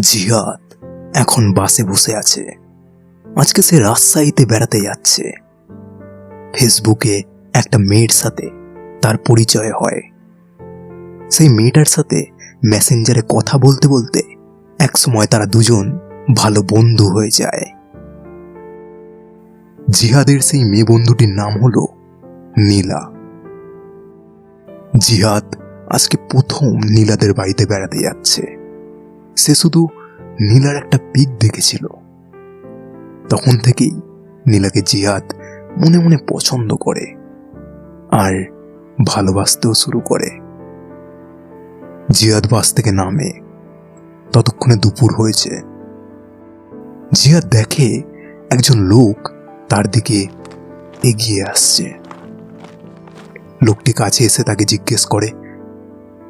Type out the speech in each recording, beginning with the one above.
জিহাদ এখন বাসে বসে আছে। আজকে সে রাজশাহীতে বেড়াতে যাচ্ছে। ফেসবুকে একটা মেয়ের সাথে তার পরিচয় হয়। সেই মেয়েটার সাথে মেসেঞ্জারে কথা বলতে বলতে একসময় তারা দুজন ভালো বন্ধু হয়ে যায়। জিহাদের সেই মেয়ে বন্ধুটির নাম হলো নীলা। জিহাদ আজকে প্রথম নীলাদের বাড়িতে বেড়াতে যাচ্ছে। সে শুধু নীলার একটা পিক দেখেছিল। তখন থেকেই নীলাকে জিহাদ মনে মনে পছন্দ করে আর ভালোবাসতেও শুরু করে। জিহাদ বাস থেকে নামে। ততক্ষণে দুপুর হয়েছে। জিহাদ দেখে একজন লোক তার দিকে এগিয়ে আসছে। লোকটি কাছে এসে তাকে জিজ্ঞেস করে,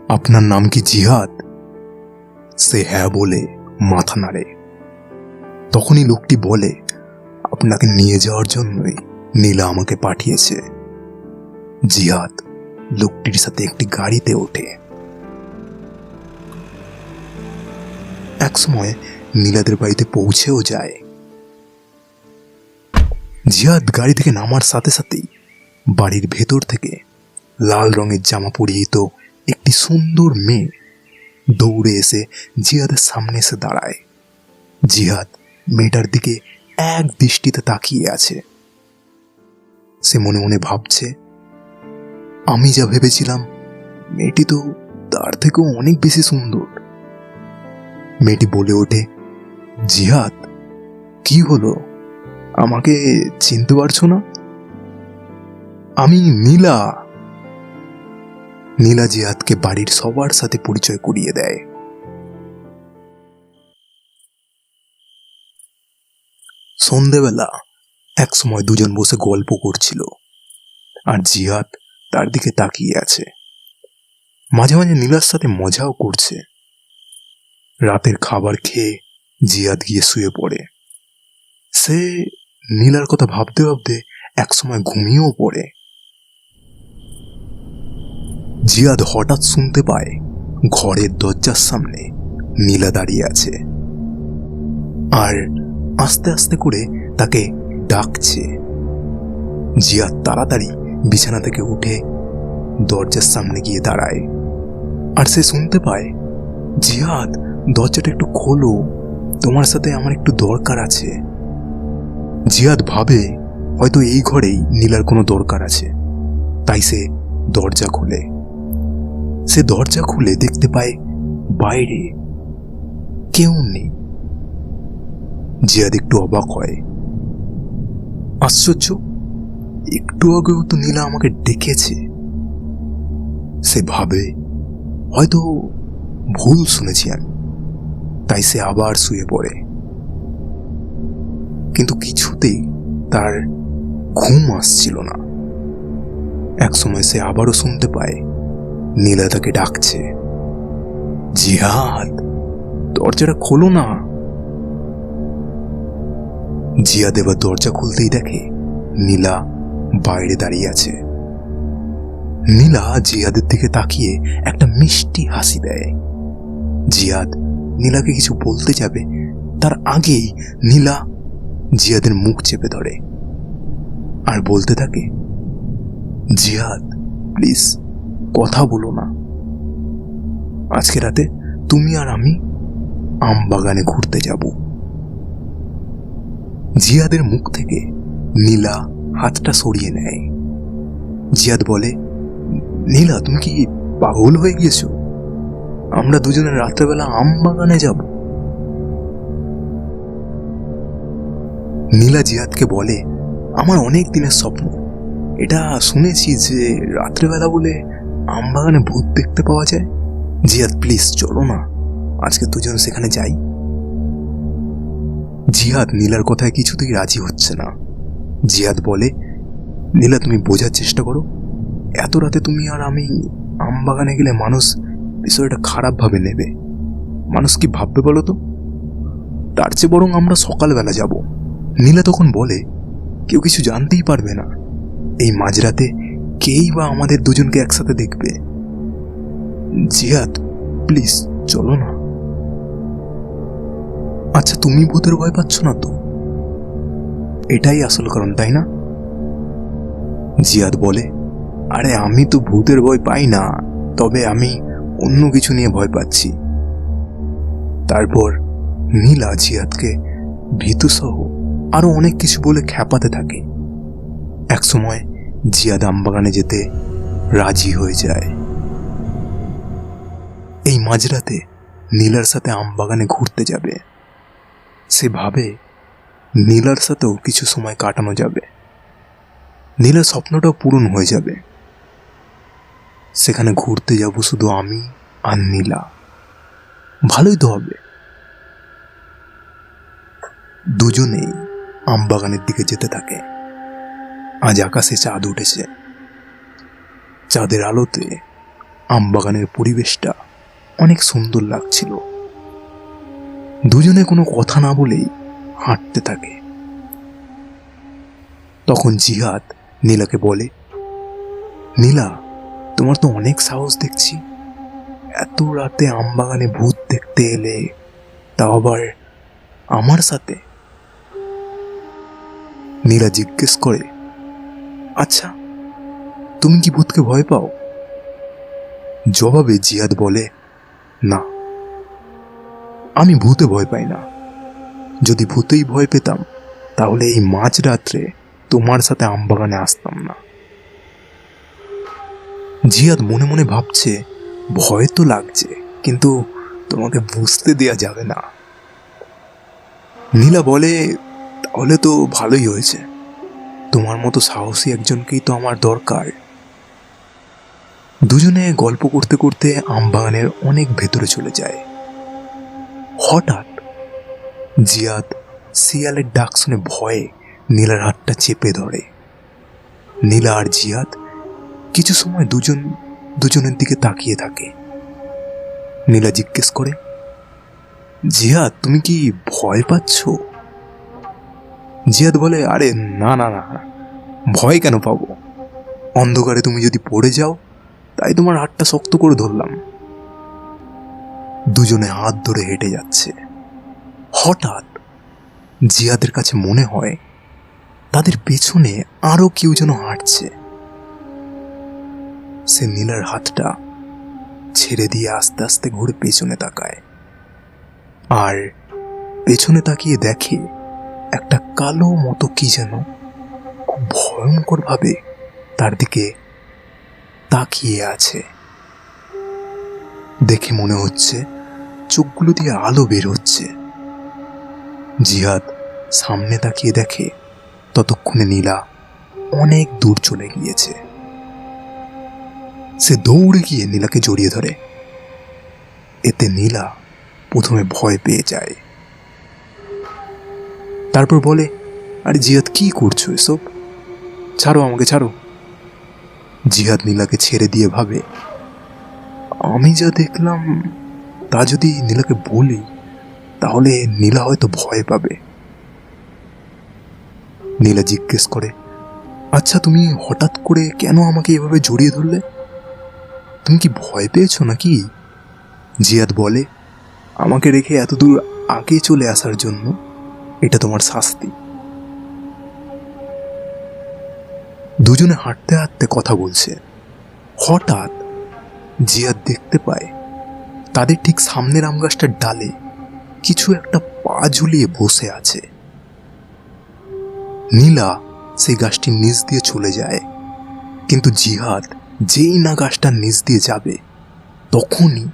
আপনার নাম কি জিহাদ? সে হ্যাঁ বলে মাথা নাড়ে। তখনই লোকটি বলে, আপনাকে নিয়ে যাওয়ার জন্যই নীলা আমাকে পাঠিয়েছে। জিহাদ লোকটির সাথে একটি গাড়িতে ওঠে। একসময় নীলাদের বাড়িতে পৌঁছেও যায়। জিহাদ গাড়ি থেকে নামার সাথে সাথেই বাড়ির ভেতর থেকে লাল রঙের জামা পরিহিত একটি সুন্দর মেয়ে দৌড়ে এসে জিহাদের সামনে এসে দাঁড়ায়। জিহাদ মেয়েটার দিকে এক দৃষ্টিতে তাকিয়ে আছে। সে মনে মনে ভাবছে, আমি যা ভেবেছিলাম, মেয়েটি তো তার থেকেও অনেক বেশি সুন্দর। মেয়েটি বলে ওঠে, জিহাদ, কি হলো? আমাকে চিনতে পারছ না? আমি নীলা। নীলা জিহাদকে বাড়ির সবার সাথে পরিচয় করিয়ে দেয়। সন্ধেবেলা এক সময় দুজন বসে গল্প করছিল আর জিহাদ তার দিকে তাকিয়ে আছে। মাঝে মাঝে নীলার সাথে মজাও করছে। রাতের খাবার খেয়ে জিয়াদ গিয়ে শুয়ে পড়ে। সে নীলার কথা ভাবতে ভাবতে একসময় ঘুমিয়েও পড়ে। জিয়াদ হঠাৎ শুনতে পায় ঘরের দরজার সামনে নীলা দাঁড়িয়ে আছে। আর আস্তে আস্তে করে তাকে ডাকছে। জিয়াদ তাড়াতাড়ি বিছানা থেকে উঠে দরজার সামনে গিয়ে দাঁড়ায়। আর সে শুনতে পায় জিহাদ দরজাটা একটু খোলো, তোমার সাথে আমার একটু দরকার আছে। জিয়াদ ভাবে, হয়তো এই ঘরেই নীলার কোনো দরকার আছে। তাই সে দরজা খুলে। সে দরজা খুলে দেখতে পায় বাইরে কেউ নেই। জিয়াদ একটু অবাক হয়। আশ্চর্য, একটু আগেও তো নীলা আমাকে ডেকেছে। সে ভাবে, হয়তো ভুল শুনেছি আমি, তাই সে আবার শুয়ে পড়ে। কিন্তু কিছুতেই তার ঘুম আসছিল না। একসময় সে আবারও শুনতে পায় নীলা তাকে ডাকছে। জিহাদ, দরজাটা খোলো না। জিয়াদ এবার দরজা খুলতেই দেখে নীলা বাইরে দাঁড়িয়ে আছে। নীলা জিয়াদের দিকে তাকিয়ে একটা মিষ্টি হাসি দেয়। জিয়াদ নীলাকে কিছু বলতে যাবে, তার আগেই নীলা জিয়াদের মুখ চেপে ধরে। আর বলতে থাকে জিয়াদ প্লিজ কথা বলো না। আজকে রাতে তুমি আর আমি আম বাগানে ঘুরতে যাব। জিয়াদের মুখ থেকে নীলা হাতটা সরিয়ে নেয়। জিয়াদ বলে, নীলা, তুমি কি পাগল হয়ে গিয়েছো? আমরা দুজনে রাত্রেবেলা আম বাগানে যাব। নীলা জিয়াদকে বলে, আমার অনেক দিনের স্বপ্ন। এটা শুনেছি যে রাত্রেবেলা বলে আম বাগানে ভূত দেখতে পাওয়া যায়? জিয়াদ প্লিজ চলো না। আজকে দুজন সেখানে যাই। জিয়াদ, নীলার কথায় কিছুতেই রাজি হচ্ছে না। জিয়াদ বলে, নীলা, তুমি বোঝার চেষ্টা করো। এত রাতে তুমি আর আমি আম বাগানে গেলে মানুষ বিষয়টা খারাপভাবে নেবে। মানুষ কি ভাববে বলো তো? তার চেয়ে বরং আমরা সকালবেলা যাব। নীলা তখন বলে, কেউ কিছু জানতেই পারবে না। এই মাঝরাতে কেই বা আমাদের দুজনকে একসাথে দেখবে? জিয়াদ, প্লিজ, চলো না। আচ্ছা তুমি ভূতের ভয় পাচ্ছ না তো? এটাই আসল কারণ, তাই না? জিয়াদ বলে, আরে আমি তো ভূতের ভয় পাই না, তবে আমি অন্য কিছু নিয়ে ভয় পাচ্ছি। তারপর নীলা জিয়াদকে ভীতুসহ আরও অনেক কিছু বলে খ্যাপাতে থাকে। একসময় জিয়াদ আমবাগানে যেতে রাজি হয়ে যায়। এই মাঝরাতে নীলার সাথে আমবাগানে ঘুরতে যাবে। সে ভাবে নীলার সাথেও কিছু সময় কাটানো যাবে। নীলার স্বপ্নটাও পূরণ হয়ে যাবে। সেখানে ঘুরতে যাব শুধু আমি আর নীলা। ভালোই তো হবে। দুজনেই আমবাগানের দিকে যেতে থাকে। আজ আকাশে চাঁদ উঠেছে। চাঁদের আলোতে আমবাগানের পরিবেশটা অনেক সুন্দর লাগছিল। দুজনে কোনো কথা না বলেই হাঁটতে থাকে। তখন জিহাদ নীলাকে বলে, নীলা, তোমার তো অনেক সাহস দেখছি। এত রাতে আমবাগানে ভূত দেখতে এলে তা আবার আমার সাথে? নীলা জিজ্ঞেস করে আচ্ছা তুমি কি ভূতকে ভয় পাও? জবাবে জিয়াদ বলে, না, আমি ভূতে ভয় পাই না। যদি ভূতেই ভয় পেতাম, তাহলে এই মাঝ রাত্রে তোমার সাথে আমবাগানে আসতাম না। জিয়াদ মনে মনে ভাবছে, ভয় তো লাগছে, কিন্তু তোমাকে বুঝতে দেয়া যাবে না। নীলা বলে, তাহলে তো ভালোই হয়েছে। তোমার মতো সাহসী একজনকেই তো আমার দরকার। দুজনে গল্প করতে করতে আমবাগানের অনেক ভেতরে চলে যায়। হঠাৎ জিয়াদ শিয়ালের ডাক শুনে ভয়ে নীলার হাতটা চেপে ধরে। নীলা আর জিয়াদ কিছু সময় দুজন, দুজনের দিকে তাকিয়ে থাকে। নীলা জিজ্ঞেস করে, জিয়াদ, তুমি কি ভয় পাচ্ছ? জিয়াদ বলে, আরে, না না না, ভয় কেন পাবো? অন্ধকারে তুমি যদি পড়ে যাও, তাই তোমার হাতটা শক্ত করে ধরলাম। দুজনে হাত ধরে হেঁটে যাচ্ছে। হঠাৎ জিয়াদের কাছে মনে হয়, তাদের পেছনে আরও কেউ যেন হাঁটছে। সে নীলার হাতটা ছেড়ে দিয়ে আস্তে আস্তে ঘুরে পেছনে তাকায়। আর পেছনে তাকিয়ে দেখে একটা কালো মতো কি যেন খুব ভয়ঙ্কর ভাবে তার দিকে তাকিয়ে আছে। দেখে মনে হচ্ছে চোখগুলো দিয়ে আলো বের হচ্ছে। জিহাদ সামনে তাকিয়ে দেখে, ততক্ষণে নীলা অনেক দূর চলে গিয়েছে। সে দৌড়ে গিয়ে নীলাকে জড়িয়ে ধরে। এতে নীলা প্রথমে ভয় পেয়ে যায়। তারপর বলে, আরে জিহাদ, কি করছ এসব? ছাড়ো আমাকে, ছাড়ো। জিহাদ নীলাকে ছেড়ে দিয়ে ভাবে, আমি যা দেখলাম, তা যদি নীলাকে বলি, তাহলে নীলা হয়তো ভয় পাবে। নীলা জিজ্ঞেস করে আচ্ছা তুমি হঠাৎ করে কেন আমাকে এভাবে জড়িয়ে ধরলে? তুমি কি ভয় পেয়েছ নাকি? জিয়াদ বলে, আমাকে রেখে এত দূর আগে চলে আসার জন্য। এটা তোমার শাস্তি। দুজনে হাঁটতে হাঁটতে কথা বলছে। হঠাৎ জিয়াদ দেখতে পায়, তাদের ঠিক সামনের আম গাছটার ডালে কিছু একটা পা ঝুলিয়ে বসে আছে। নীলা সেই গাছটির নিচ দিয়ে চলে যায়, কিন্তু জিহাদ যেই না গাছটার নিচ দিয়ে যাবে, তখনই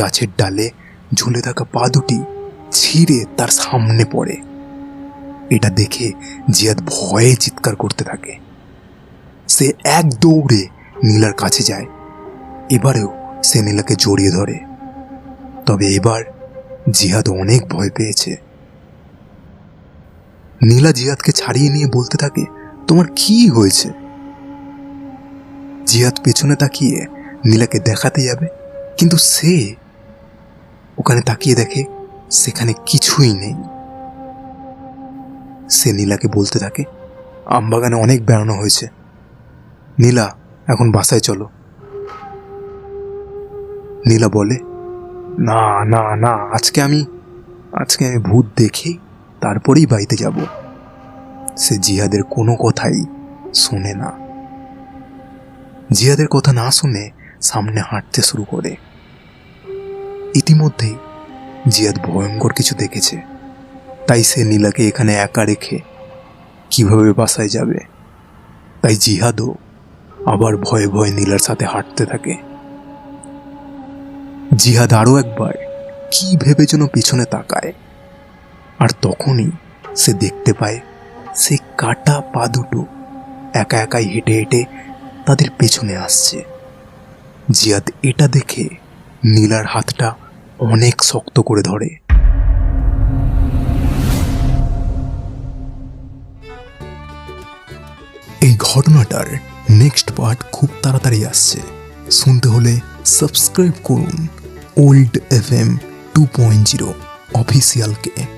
গাছের ডালে ঝুলে থাকা পা দুটি ছিঁড়ে তার সামনে পড়ে। এটা দেখে জিয়াদ ভয়ে চিৎকার করতে থাকে। সে এক দৌড়ে নীলার কাছে যায়। এবারেও সে নীলাকে জড়িয়ে ধরে। তবে এবার জিহাদ অনেক ভয় পেয়েছে। নীলা জিহাদকে ছাড়িয়ে নিয়ে বলতে থাকে, তোমার কি হয়েছে? জিহাদ পেছনে তাকিয়ে নীলাকে দেখাতে যাবে, কিন্তু সে ওখানে তাকিয়ে দেখে সেখানে কিছুই নেই। সে নীলাকে বলতে থাকে, আমবাগানে অনেক বেড়ানো হয়েছে। নীলা, এখন বাসায় চলো। নীলা বলে, না না না, আজকে আমি আজকে আমি ভূত দেখে তারপরেই বাড়িতে যাব। সে জিহাদের কোনো কথাই শোনে না। জিহাদের কথা না শুনে সামনে হাঁটতে শুরু করে। ইতিমধ্যেই জিয়াদ ভয়ঙ্কর কিছু দেখেছে। তাই সে নীলাকে এখানে একা রেখে কীভাবে বাসায় যাবে? তাই জিহাদও আবার ভয়ে ভয়ে নীলার সাথে হাঁটতে থাকে। জিহাদ আরও একবার কি ভেবে যেন পিছনে তাকায়। আর তখনই সে দেখতে পায়, সে কাটা পা দুটো একা একাই হেঁটে হেঁটে তাদের পেছনে আসছে। জিয়াদ এটা দেখে নীলার হাতটা অনেক শক্ত করে ধরে। এই ঘটনাটার নেক্সট পার্ট খুব তাড়াতাড়ি আসছে। শুনতে হলে সাবস্ক্রাইব করুন old F M two point zero অফিসিয়ালকে